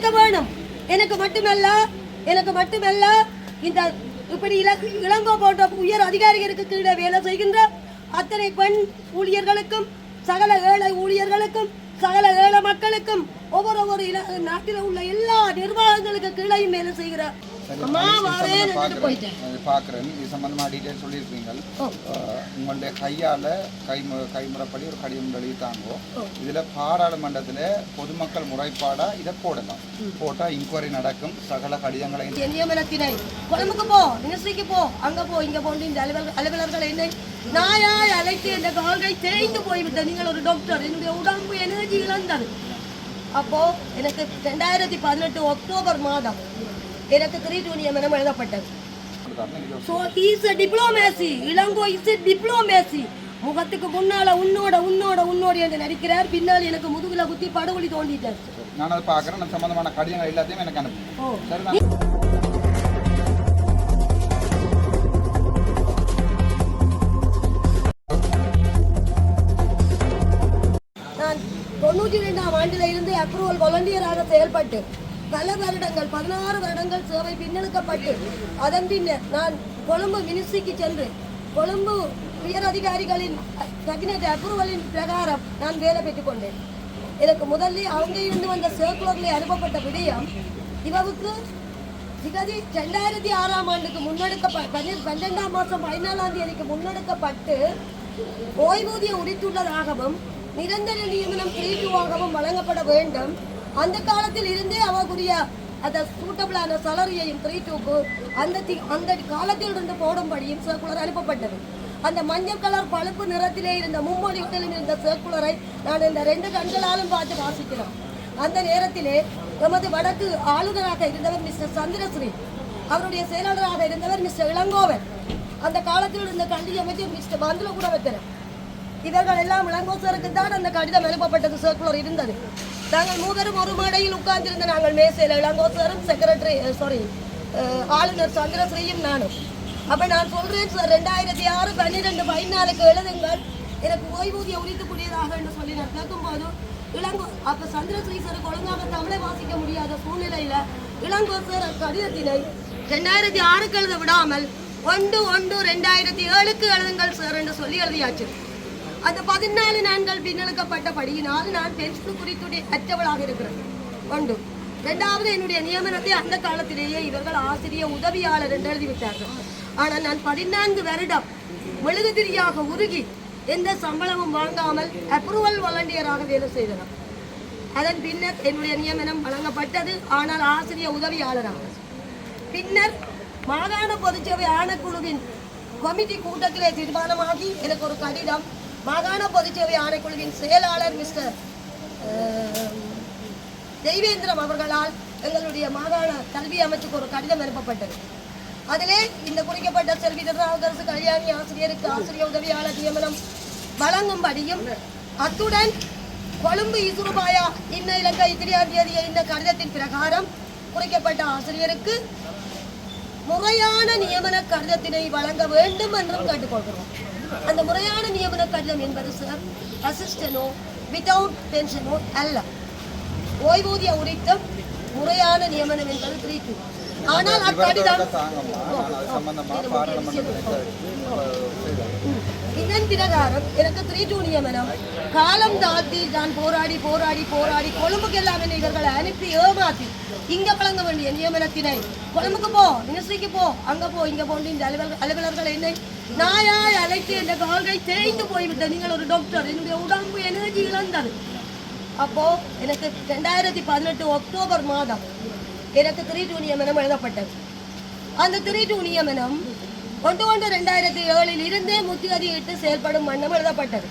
கிடைக்க வேணும். எனக்கு மட்டுமல்ல எனக்கு மட்டுமல்ல இந்த இப்படி இல- இளங்கோ போன்ற உயர் அதிகாரிகளுக்கு கீழே வேலை செய்கின்ற அத்தனை பெண் ஊழியர்களுக்கும் சகல ஏழை ஊழியர்களுக்கும் சகல ஏழை மக்களுக்கும் ஒவ்வொரு ஒவ்வொரு இல- நாட்டில் உள்ள எல்லா நிர்வாகங்களுக்கு கீழையும் வேலை செய்கிற பார்க்குறேன் இது சம்மந்தமாக டீட்டெயில் சொல்லியிருக்கீங்க அஹ், உங்களுடைய கையால் கைமு கைமுறைப்படி ஒரு கடிதம் எழுதித்தாங்கோ இதில் பாராளுமன்றத்தில் பொதுமக்கள் முறைப்பாடாக இதை போடலாம். போட்டால் இன்கொயரி நடக்கும் சகல கடிதங்களையும் என் நியமனத்தினை கொழும்புக்கு போ மினிஸ்ட்ரிக்கு போ அங்க போ இங்க போன்று இந்த அலுவலர் அலுவலர்கள் என்னை? நாயாய் அழைத்து என்ற கால்கள் தேய்ந்து போய்விட்டது. நீங்கள் ஒரு டாக்டர் என்னுடைய உடம்பு எனர்ஜி இழந்தது. அப்போ எனக்கு ரெண்டாயிரத்தி பதினெட்டு அக்டோபர் மாதம். எனக்கு த்ரீ டூ நியமனம் எழுதப்பட்டது. So is a diplomacy Ilango is a diplomacy முகத்துக்கு முன்னால உன்னோட உன்னோட உன்னோட என்று நடிக்கிறார். பின்னால் எனக்கு முதுகுல குத்தி படுகொலி தோண்டிட்டார் நான் அதை பார்க்குறேன் சம்மந்தமான கடிதங்கள் எல்லாத்தையும் எனக்கு நான் தொண்ணூற்றி ரெண்டாம் ஆண்டில் இருந்து அப்ரூவல் வாலண்டியராக செயல்பட்டு பல வருடங்கள் பதினாறு வருடங்கள் சேவை பின்னெடுக்கப்பட்டு அதன் பின்னர் நான் கொழும்பு மினிஸ்ட்ரிக்கு சென்று கொழும்பு உயர் அதிகாரிகளின் கபினட் அப்ரூவலின் பிரகாரம் நான் வேலை பெற்றுக் கொண்டேன் எனக்கு முதல்ல அவங்க இருந்து வந்த சர்க்குலரில் அனுப்பப்பட்ட விடயம் இவவுக்கு திகதி ரெண்டாயிரத்தி ஆறாம் ஆண்டுக்கு முன்னெடுக்கப்பட்ட பன்னெண்டாம் மாதம் பதினாலாம் தேதிக்கு முன்னெடுக்கப்பட்டு ஓய்வூதிய உரித்துள்ளதாகவும் நிரந்தர நியமனம் பிரிவுவாகவும் வழங்கப்பட வேண்டும். அந்த காலத்தில் இருந்தே அவர்களுடைய அந்த சூட்டபிளான சலரியையும் த்ரீ டூக்கு அந்த தி- அந்த காலத்தில் இருந்து போடும்படியும் சர்க்குலர் அனுப்பப்பட்டது. அந்த மஞ்சள் கலர் பழுப்பு நிறத்திலே இருந்த மும்மொழிகளில் இருந்த சர்க்குலரை நான் இந்த ரெண்டு கண்களாலும் பார்த்து வாசிக்கிறோம் அந்த நேரத்திலே எமது வடக்கு ஆளுநராக இருந்தவர் மிஸ்டர் சந்திரஸ்ரீ அவருடைய செயலாளராக இருந்தவர் மிஸ்டர் இளங்கோவன். அந்த காலத்தில் இருந்த கல்வி அமைச்சர் மிஸ்டர் பந்துல கூட வைத்தனர் இவர்கள் எல்லாம் இளங்கோசருக்கு தான் அந்த கடிதம் அனுப்பப்பட்டது சர்க்குலர் இருந்தது. நாங்கள் மூவரும் ஒரு மேடையில் உட்கார்ந்திருந்த நாங்கள் மேசையில் இளங்கோசரும் செக்ரட்டரி சாரி ஆளுநர் சந்திரஸ்ரீயும் நானும். அப்போ நான் சொல்கிறேன் சார் ரெண்டாயிரத்தி ஆறு பன்னிரெண்டு பதினாலுக்கு எழுதுங்கள். எனக்கு ஓய்வூதிய உரித்துக்கூடியதாக என்று சொல்லி நான் கேட்கும்போது இளங்கோ அப்போ சந்திரஸ்ரீ சாருக்கு ஒழுங்காக தமிழை வாசிக்க முடியாத சூழ்நிலையில் இளங்கோ சார் கடிதத்தினை ரெண்டாயிரத்தி ஆறுக்கு எழுத விடாமல் ஒன்று ஒன்று ரெண்டாயிரத்தி ஏழுக்கு எழுதுங்கள் சார் என்று சொல்லி எழுதியாச்சு. அந்த பதினாலு நாட்கள் பின்னெடுக்கப்பட்டபடியினால் நான் பென்ஷன் குறித்துடைய அற்றவளாக இருக்கிறேன் ஒன்று இரண்டாவது என்னுடைய நியமனத்தை அந்த காலத்திலேயே இவர்கள் ஆசிரியர் உதவியாளர் என்று எழுதிவிட்டார்கள். ஆனால் நான் பதினான்கு வருடம் மெழுகுதிரியாக உருகி எந்த சம்பளமும் வாங்காமல் அப்ரூவல் வாலண்டியராக வேலை செய்தனர். அதன் பின்னர் என்னுடைய நியமனம் வழங்கப்பட்டது. ஆனால் ஆசிரியர் உதவியாளராக. பின்னர் மாகாண பொதுச்சேவை ஆணைக்குழுவின் கமிட்டி கூட்டத்திலே தீர்மானமாகி எனக்கு ஒரு கடிதம் மாகாண பொதுச்சேவை ஆணைக்குழுவின் செயலாளர் மிஸ்டர் தெய்வேந்திரம் அவர்களால் எங்களுடைய மாகாண கல்வி அமைச்சுக்கு ஒரு கடிதம் அனுப்பப்பட்டது. அதிலே இந்த குறிக்கப்பட்ட செல்வி திருநாவுக்கரசு கல்யாணி ஆசிரியருக்கு ஆசிரியர் உதவியாளர் நியமனம் வழங்கும்படியும் அத்துடன் கொழும்பு இசுருபாயா இன்ன இலங்கை இத்திரியாம் தேதிய இந்த கடிதத்தின் பிரகாரம் குறிக்கப்பட்ட ஆசிரியருக்கு முறையான நியமன கடிதத்தினை வழங்க வேண்டும் என்றும் கேட்டுக்கொள்கிறோம். அந்த முறையான நியமன கடிதம் என்பது சார் அசிஸ்டனோ வித்தவுட் பென்ஷனோ அல்ல. ஓய்வூதிய உரித்தம் முறையான நியமனம் என்பது த்ரீ டூ ஆனால் அக்கடிதம் இதன் பிரகாரம் எனக்கு த்ரீ டூ நியமனம். காலம் தாழ்த்தி நான் போராடி போராடி போராடி கொழும்புக்கு எல்லாம் என்னை இவர்களை அனுப்பி ஏமாத்தி இங்க வழங்க வேண்டிய நியமனத்தினை. கொழும்புக்கு போ மினிஸ்ட்ரிக்கு போ அங்க போ இங்க போன்று இந்த அலுவலர் அலுவலர்கள் என்னை நாயாய் அழைத்து என்ற கால்கை தேய்ந்து போய்விட்டது நீங்கள் ஒரு டாக்டர் என்னுடைய உடம்பு எனர்ஜி இழந்தது. அப்போ எனக்கு ரெண்டாயிரத்தி பதினெட்டு அக்டோபர் மாதம் எனக்கு த்ரீ நியமனம் எழுதப்பட்டது. அந்த த்ரீ நியமனம் ஒன்று ஒன்று ரெண்டாயிரத்தி ஏழில் இருந்தே முத்தியதியிட்டு செயல்படும் வண்ணம் எழுதப்பட்டது.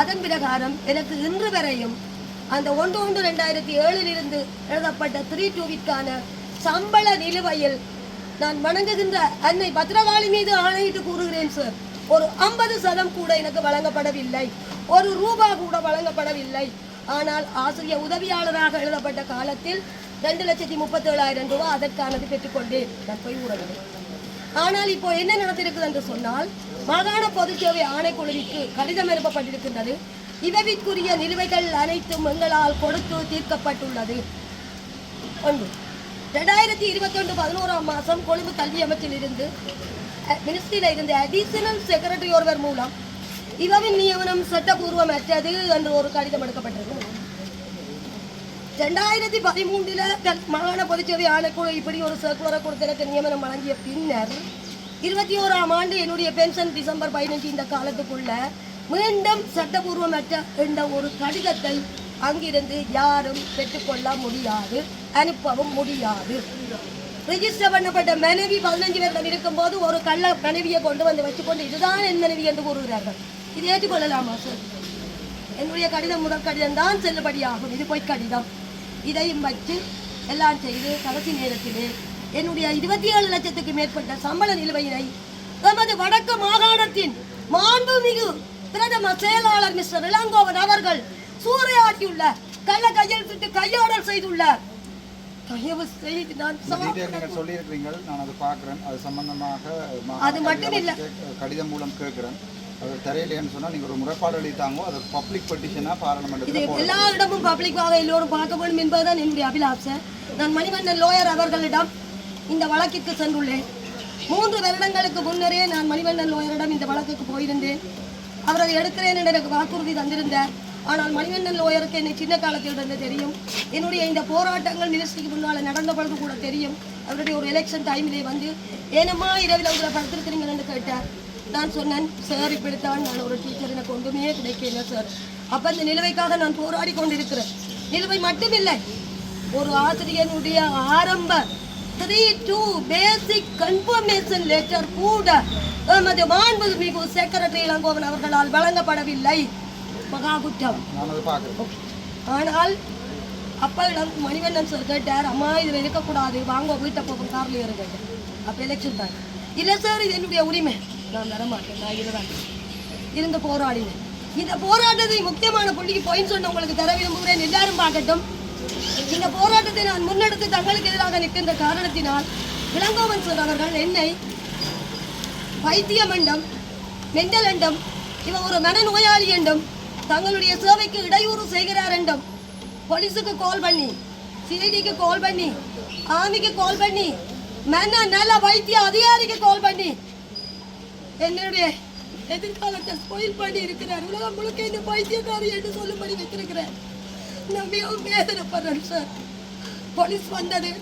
அதன் பிரகாரம் எனக்கு இன்று வரையும் அந்த ஒன்று ஒன்று ரெண்டாயிரத்தி ஏழில் இருந்து எழுதப்பட்ட த்ரீ டூவிற்கான சம்பள நிலுவையில் நான் வணங்குகின்ற அன்னை பத்ரவாளி மீது ஆணையிட்டு கூறுகிறேன் சார் ஒரு ஐம்பது சதம் கூட எனக்கு வழங்கப்படவில்லை. ஒரு ரூபா கூட வழங்கப்படவில்லை. ஆனால் ஆசிரியர் உதவியாளராக எழுதப்பட்ட காலத்தில் ரெண்டு லட்சத்தி முப்பத்தேழாயிரம் ரூபாய் அதற்கானது பெற்றுக்கொண்டேன். நான் போய் ஊறவில்லை. ஆனால் இப்போ என்ன நடந்திருக்குது என்று சொன்னால் மாகாண பொதுச்சேவை ஆணைக்குழுவிற்கு கடிதம் எழுப்பப்பட்டிருக்கின்றது. இவவிற்குரிய நிலுவைகள் அனைத்தும் எங்களால் கொடுத்து தீர்க்கப்பட்டுள்ளது. ஒன்று. ரெண்டாயிரத்தி இருபத்தொன்று பதினோராம் மாதம் கொழும்பு கல்வி அமைச்சில் இருந்து மினிஸ்ட்ரியில் இருந்த அடிஷனல் செக்ரட்டரி ஒருவர் மூலம் இவவின் நியமனம் சட்டபூர்வமற்றது என்று ஒரு கடிதம் எடுக்கப்பட்டது. ரெண்டாயிரத்தி பதிமூன்றில் மாகாண பொதுச்சேவை ஆணைக்குழு இப்படி ஒரு சர்க்குலரை கொடுத்து நியமனம் வழங்கிய பின்னர் இருபத்தி ஓராம் ஆண்டு என்னுடைய பென்ஷன் டிசம்பர் பதினஞ்சு இந்த காலத்துக்குள்ள மீண்டும் சட்டபூர்வமற்ற என்ற ஒரு கடிதத்தை அங்கிருந்து யாரும் பெற்றுக்கொள்ள முடியாது அனுப்பவும் முடியாது. ரிஜிஸ்டர் பண்ணப்பட்ட மனைவி பதினஞ்சு வருடம் இருக்கும்போது ஒரு கள்ள மனைவியை கொண்டு வந்து வச்சுக்கொண்டு இதுதான் என் மனைவி என்று கூறுகிறார்கள். இது ஏற்றுக்கொள்ளலாமா சார் என்னுடைய கடிதம் முதல் கடிதம் தான் செல்லுபடியாகும். இது பொய் கடிதம். இதையும் வச்சு எல்லாம் செய்து கடைசி நேரத்திலே என்னுடைய இருபத்தி ஏழு லட்சத்துக்கு மேற்பட்ட சம்பள நிலுவையினை எமது வடக்கு மாகாணத்தின் மாண்புமிகு பிரதம செயலாளர் மிஸ்டர் இளங்கோவன் அவர்கள் சூறையாடியுள்ள கள்ள கையெழுத்திட்டு கையாடல் செய்துள்ளார் தயவு செய்து நான் இந்த சா- டீட்டெயில் நீங்கள் சொல்லியிருக்கிறீங்கள் நான் அதை பார்க்குறேன். அது சம்பந்தமாக மா- அது மட்டும் இல்ல. கேக்க- கடிதம் மூலம் கேட்குறேன். அது தெரியலையேன்னு சொன்னால் நீங்கள் ஒரு முறைப்பாடு எழுதித்தாங்க அது பப்ளிக் பெட்டிஷனாக இது பாராளுமன்றத்தில் போடணும் எல்லா இடமும் பப்ளிக்காக எல்லோரும் பார்க்க வேண்டும் என்பதுதான் என்னுடைய அபிலாஷை நான் மணிவண்ணன் லோயர் அவர்களிடம் இந்த வழக்கிற்கு சென்றுள்ளேன். மூன்று வருடங்களுக்கு முன்னரே நான் மணிவண்ணன் லோயரிடம் இந்த வழக்குக்கு போயிருந்தேன். அவர் அதை எடுக்கிறேன் என்று எனக்கு வாக்குறுதி தந்திருந்தார். ஆனால் மணிவண்ணன் லோயருக்கு என்னை சின்ன காலத்தில் இருந்து தெரியும். என்னுடைய இந்த போராட்டங்கள் நிகழ்ச்சிக்கு முன்னால் நடந்த பொழுது கூட தெரியும். அவருடைய ஒரு எலெக்ஷன் டைமிலே வந்து ஏனம்மா இரவில் உங்களை படுத்திருக்கிறீங்கன்னு என்று கேட்டார். நான் சொன்னேன் சார் இப்படித்தான் நான் ஒரு டீச்சர் எனக்கு ஒன்றுமே கிடைக்கல சார் அப்போ இந்த நிலுவைக்காக நான் போராடி கொண்டிருக்கிறேன். நிலுவை மட்டுமில்லை ஒரு ஆசிரியனுடைய ஆரம்ப three two basic confirmation letter கூட எமது மாண்புமிகு செக்ரட்டரி இளங்கோவன் அவர்களால் வழங்கப்படவில்லை. மகா குற்றம் ஆனால் அப்பா இடம் மணிவண்ணன் சார் கேட்டார் அம்மா இதில் இருக்கக்கூடாது. வாங்க வீட்டை போகும் காரில் கேட்டார் அப்போ எலெக்ஷன் தான் இல்லை சார் இது என்னுடைய உரிமை. நான் வரமாட்டேன். நான் இதுதான். இருந்து போராடினேன். இந்த போராட்டத்தை முக்கியமான புள்ளிக்கு போயின்னு சொன்ன உங்களுக்கு தர விரும்புகிறேன். எல்லாரும் பார்க்கட்டும். இந்த போராட்டத்தை நான் முன்னெடுத்து தங்களுக்கு எதிராக நிற்கின்ற காரணத்தினால் இளங்கோவன் சார் அவர்கள் என்னை பைத்தியமண்டம் மெண்டல் என்றும் இவன் ஒரு மனநோயாளி என்றும் தங்களுடைய சேவைக்கு இடையூறு செய்கிறார் என்றும் போலீஸுக்கு கால் பண்ணி சிஐடிக்கு கால் பண்ணி ஆமிக்கு கால் பண்ணி மன நல வைத்திய அதிகாரிக்கு கால் பண்ணி. என்னுடைய எதிர்காலத்தை ஸ்பாயில் பண்ணி இருக்கிறார். உலகம் முழுக்க இந்த பைத்தியக்காரி என்று சொல்லும்படி வைத்திருக்கிறேன். நான் மிகவும் வேதனைப்படுறேன் சார் போலீஸ் வந்தது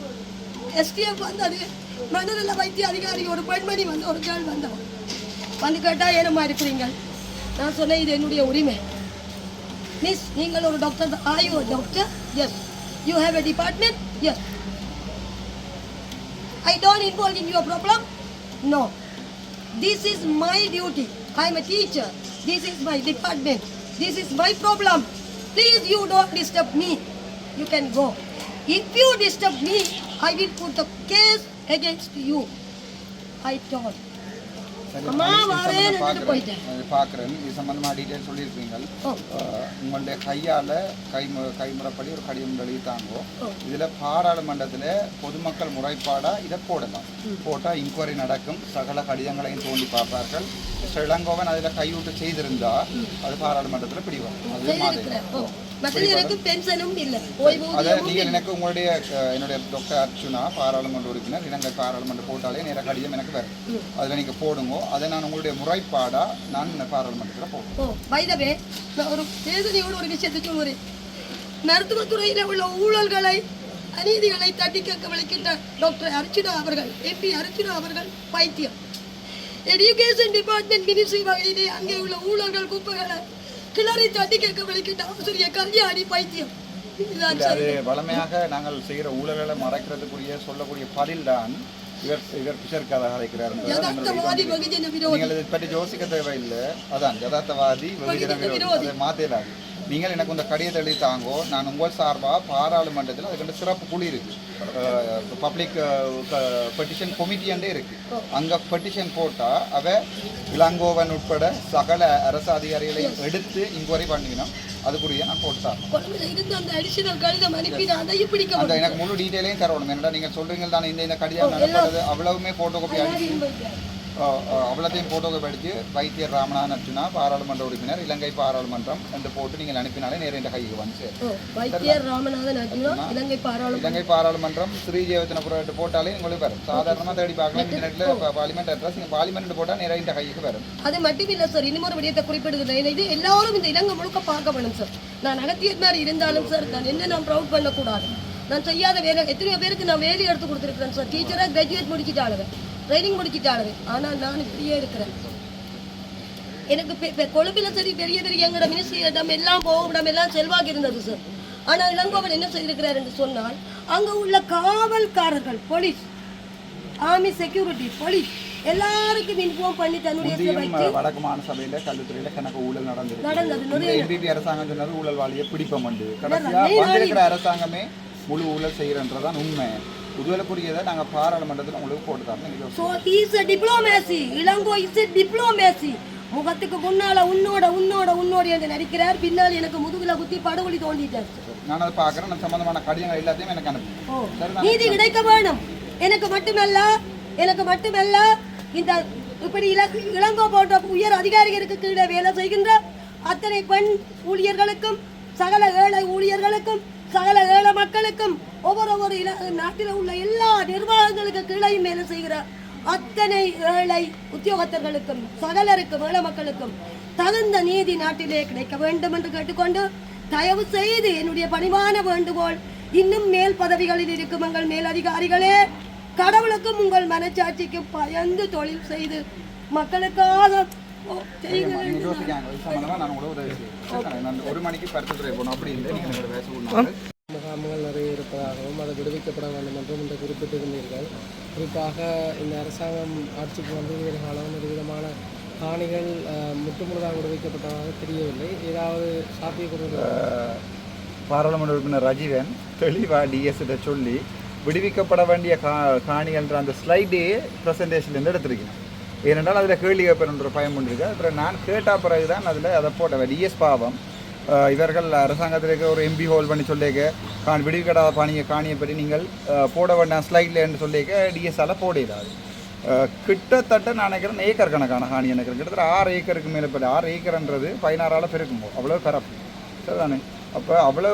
எஸ்டிஎஃப் வந்தது மனநல வைத்திய அதிகாரி ஒரு பெண்மணி வந்து ஒரு கேள் வந்தவன் வந்து கேட்டால் ஏனமா இருக்கிறீங்க நான் சொன்னேன் இது என்னுடைய உரிமை மிஸ் நீங்கள் ஒரு doctor are you doctor yes you have a department yes I don't involve in your problem no this is my duty I am a teacher this is my department this is my problem please you don't disturb me you can go if you disturb me I will put the case அம்மா, இது வரேன், சம்பந்தமா எடுத்துட்டு பார்க்கிறேன். போயிட்டேன். அது பார்க்குறேன். இது சம்பந்தமாக டீட்டெயில் சொல்லியிருக்கீங்கள். உங்களுடைய கையால் கைமு கைமுறைப்படி ஒரு கடிதம் ஓ. இதில் பாராளுமன்றத்தில் பொதுமக்கள் முறைப்பாடாக இதை போடலாம் போட்டால் இன்கொயரி நடக்கும். சகல கடிதங்களையும் தோண்டி பார்ப்பார்கள். மிஸ்டர் இளங்கோவன் அதில் கையூட்டு செய்திருந்தா அது பாராளுமன்றத்தில் பிடிவார் அது மாதிரி. எனக்கு பென்ஷனும் இல்லை. நீங்கள் எனக்கு உங்களுடைய என்னுடைய டாக்டர் அர்ச்சுனா பாராளுமன்ற உறுப்பினர் இலங்கை பாராளுமன்ற போட்டாலே நேர கடிதம் எனக்கு வரும். அதில் நீங்கள் போடுங்க. அதை நான் உங்களுடைய முறைப்பாடாக நான் பாராளுமன்றத்தில் போடுவேன் ஓ வைதவே ஒரு வேதனையோட ஒரு விஷயத்தை சொல்லுறேன். மருத்துவத்துறையில் உள்ள ஊழல்களை அநீதிகளை தட்டி கேட்க விளைக்கின்ற டாக்டர் அர்ச்சுனா அவர்கள் எம்பி அர்ச்சுனா அவர்கள் பைத்தியம். எஜுகேஷன் டிபார்ட்மெண்ட் மினிஸ்ட்ரி வகையிலே அங்கே உள்ள ஊழல்கள் குப்பைகளை கிளறி தட்டி கேட்க விளைக்கின்ற ஆசிரியர் கல்யாணி பைத்தியம். அது வளமையாக நாங்கள் செய்கிற ஊழல்களை மறைக்கிறதுக்குரிய சொல்லக்கூடிய பதில் தான் இவர் இவர் பிஷர் கதை அழைக்கிறார் நீங்கள் இதை பற்றி யோசிக்க தேவையில்லை. அதான் யதார்த்தவாதி வெகுஜன விரோதி விரோதி. அதை மாத்தலாது. நீங்கள் எனக்கு இந்த கடிதத்தை எழுதி தாங்கோ. நான் உங்கள் சார்பாக பாராளுமன்றத்தில் அதுக்கு சிறப்பு குழு இருக்கு. பப்ளிக் பெட்டிஷன் கமிட்டியாண்டே இருக்கு. அங்கே பெட்டிஷன் போட்டால் அவ இளங்கோவன் உட்பட சகல அரசு அதிகாரிகளையும் எடுத்து இன்கொயரி பண்ணிக்கணும். அதுக்குரிய நான் இருந்து அந்த எனக்கு முழு டீட்டெயிலையும் தரணும். என்னடா நீங்கள் சொல்றீங்க தானே இந்த இந்த கடிதம் நடப்பது அவ்வளவுமே ஃபோட்டோ காப்பி அவ்வளோத்தையும் போட்டோவை படித்து வைத்தியர் ராமநாதன் அர்ஜுனா பாராளுமன்ற உறுப்பினர் இலங்கை பாராளுமன்றம் என்று போட்டு நீங்கள் அனுப்பினாலே நேரம் இந்த கைக்கு வந்து இலங்கை பாராளுமன்ற இலங்கை பாராளுமன்றம் ஸ்ரீ ஜெயவர்த்தனபுரம் போட்டாலே உங்களுக்கு வரும். சாதாரணமாக தேடி பார்க்கலாம் இன்டர்நெட்டில் பார்லிமெண்ட் அட்ரஸ் நீங்கள் பார்லிமெண்ட் போட்டால் நேராக இந்த கைக்கு வரும். அது மட்டும் இல்ல சார் இன்னும் ஒரு விடயத்தை குறிப்பிடுகிறேன் இது எல்லாரும் இந்த இலங்கை முழுக்க பார்க்க வேணும் சார் நான் அகத்தியர் மாதிரி இருந்தாலும் சார் நான் என்ன நான் ப்ரௌட் பண்ணக்கூடாது. நான் செய்யாத வேலை எத்தனையோ பேருக்கு நான் வேலை எடுத்து கொடுத்துருக்கிறேன் சார் டீச்சராக கிராஜுவேட் முடிச்சிட்டாளுங்க ட்ரைனிங் முடிச்சிட்டாளுங்க ஆனால் நான் இப்படியே இருக்கிறேன். எனக்கு கொழும்பில் சரி பெரிய பெரிய எங்களோட மினிஸ்ட்ரி இடம் எல்லாம் போகும் இடம் எல்லாம் செல்வாக்கு இருந்தது சார் ஆனால் இளங்கோவன் என்ன செய்திருக்கிறார் என்று சொன்னால் அங்கே உள்ள காவல்காரர்கள் போலீஸ் ஆர்மி செக்யூரிட்டி போலீஸ் எல்லாருக்கும் இன்ஃபார்ம் பண்ணி தன்னுடைய வடக்கு மாநில கல்வித்துறையில கணக்கு ஊழல் நடந்தது. எம்பிபி அரசாங்கம் சொன்னது பிடிப்பம் உண்டு கடைசியா அரசாங்கமே முழு ஊழல் செய்யறன்றதான் உண்மை. உதவலுக்குரியதை நாங்க பாராளுமன்றத்தில் உங்களுக்கு போட்டு நீங்க so is a diplomacy Ilango is a diplomacy முகத்துக்கு முன்னால உன்னோட உன்னோட உன்னோட என்று நடிக்கிறார். பின்னால் எனக்கு முதுகுல குத்தி படுகொலி தோண்டிட்டார். நான் அதை பார்க்குறேன். நான் சம்பந்தமான கடிதங்கள் எல்லாத்தையும் எனக்கு அனுப்பி. நீதி கிடைக்க வேணும் எனக்கு மட்டுமல்ல எனக்கு மட்டுமல்ல இந்த இப்படி இல- இளங்கோ போன்ற உயர் அதிகாரிகளுக்கு கீழே வேலை செய்கின்ற அத்தனை பெண் ஊழியர்களுக்கும் சகல ஏழை ஊழியர்களுக்கும் சகல ஏழை மக்களுக்கும் ஒவ்வொரு ஒரு இல நாட்டில் உள்ள எல்லா நிர்வாகங்களுக்கு கீழே வேலை செய்கிற அத்தனை ஏழை உத்தியோகத்தர்களுக்கும் சகலருக்கும் ஏழை மக்களுக்கும் தகுந்த நீதி நாட்டிலே கிடைக்க வேண்டும் என்று கேட்டுக்கொண்டு தயவு செய்து என்னுடைய பணிவான வேண்டுகோள் இன்னும் மேல் பதவிகளில் இருக்கும் எங்கள் மேலதிகாரிகளே கடவுளுக்கும் உங்கள் மனச்சாட்சிக்கும் பயந்து தொழில் செய்து மக்களுக்காக ஒரு மணிக்கு போகணும். அப்படி இல்லை. முகாம்கள் நிறைய இருப்பதாகவும் அது விடுவிக்கப்பட வேண்டும் என்றும் இன்று குறிப்பிட்டிருந்தீர்கள் குறிப்பாக இந்த அரசாங்கம் ஆட்சிக்கு வந்து வேறு காலம் ஒரு விதமான காணிகள் முற்றுமுழுதாக விடுவிக்கப்பட்டதாக தெரியவில்லை. ஏதாவது சாத்தியக்கூறு பாராளுமன்ற உறுப்பினர் ரஜீவன் தெளிவாக டிஎஸ்கிட்ட சொல்லி விடுவிக்கப்பட வேண்டிய கா காணிகள்ன்ற அந்த ஸ்லைடே ப்ரெசன்டேஷன்லேருந்து எடுத்திருக்கேன் ஏனென்றால் அதில் கேள்வி கேட்பேன்ற பயம் கொண்டு அப்புறம் நான் கேட்ட பிறகு தான் அதில் அதை போட்டேன் டிஎஸ் பாவம். இவர்கள் அரசாங்கத்தில் இருக்க ஒரு எம்பி ஹோல் பண்ணி சொல்லிக்க காணி விடுவிக்கடாத பாணியை காணியை பற்றி நீங்கள் போட வேண்டாம் ஸ்லைட்லன்னு சொல்லிக்க டிஎஸ்ஆல போடிடாது கிட்டத்தட்ட நான் நினைக்கிறேன் ஏக்கர் கணக்கான காணி நினைக்கிறேன் கிட்டத்தட்ட ஆறு ஏக்கருக்கு மேலே போய் ஆறு ஏக்கர்ன்றது பதினாறால் பெருக்கும் அவ்வளோ பரப்பு சரிதானே? அப்போ அவ்வளோ